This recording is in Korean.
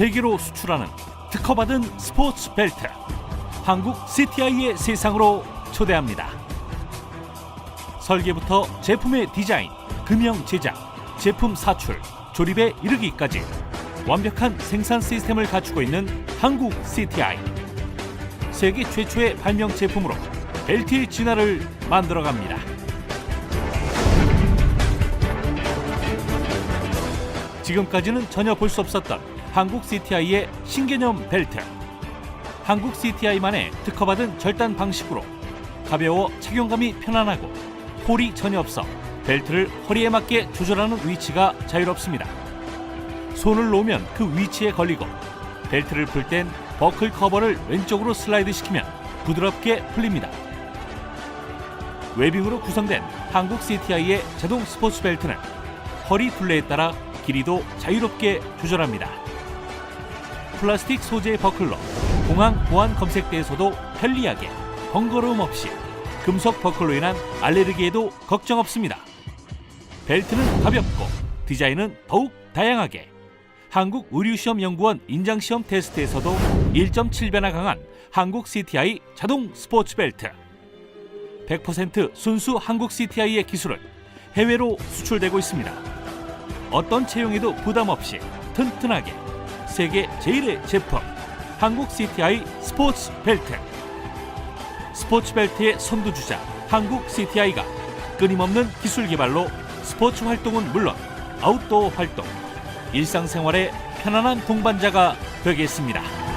세계로 수출하는 특허받은 스포츠 벨트 한국 CTI의 세상으로 초대합니다. 설계부터 제품의 디자인, 금형 제작, 제품 사출, 조립에 이르기까지 완벽한 생산 시스템을 갖추고 있는 한국 CTI. 세계 최초의 발명 제품으로 벨트의 진화를 만들어갑니다. 지금까지는 전혀 볼 수 없었던 한국 CTI의 신개념 벨트. 한국 CTI만의 특허받은 절단 방식으로 가벼워 착용감이 편안하고 홀이 전혀 없어 벨트를 허리에 맞게 조절하는 위치가 자유롭습니다. 손을 놓으면 그 위치에 걸리고 벨트를 풀 땐 버클 커버를 왼쪽으로 슬라이드 시키면 부드럽게 풀립니다. 웨빙으로 구성된 한국 CTI의 자동 스포츠 벨트는 허리 둘레에 따라 길이도 자유롭게 조절합니다. 플라스틱 소재의 버클로 공항 보안 검색대에서도 편리하게 번거로움 없이 금속 버클로 인한 알레르기에도 걱정 없습니다. 벨트는 가볍고 디자인은 더욱 다양하게 한국 의류시험연구원 인장시험 테스트에서도 1.7배나 강한 한국 CTI 자동 스포츠 벨트 100% 순수 한국 CTI의 기술은 해외로 수출되고 있습니다. 어떤 체형에도 부담 없이 튼튼하게 세계 제일의 제품 한국 CTI 스포츠 벨트 스포츠 벨트의 선두주자 한국 CTI가 끊임없는 기술 개발로 스포츠 활동은 물론 아웃도어 활동 일상생활의 편안한 동반자가 되겠습니다.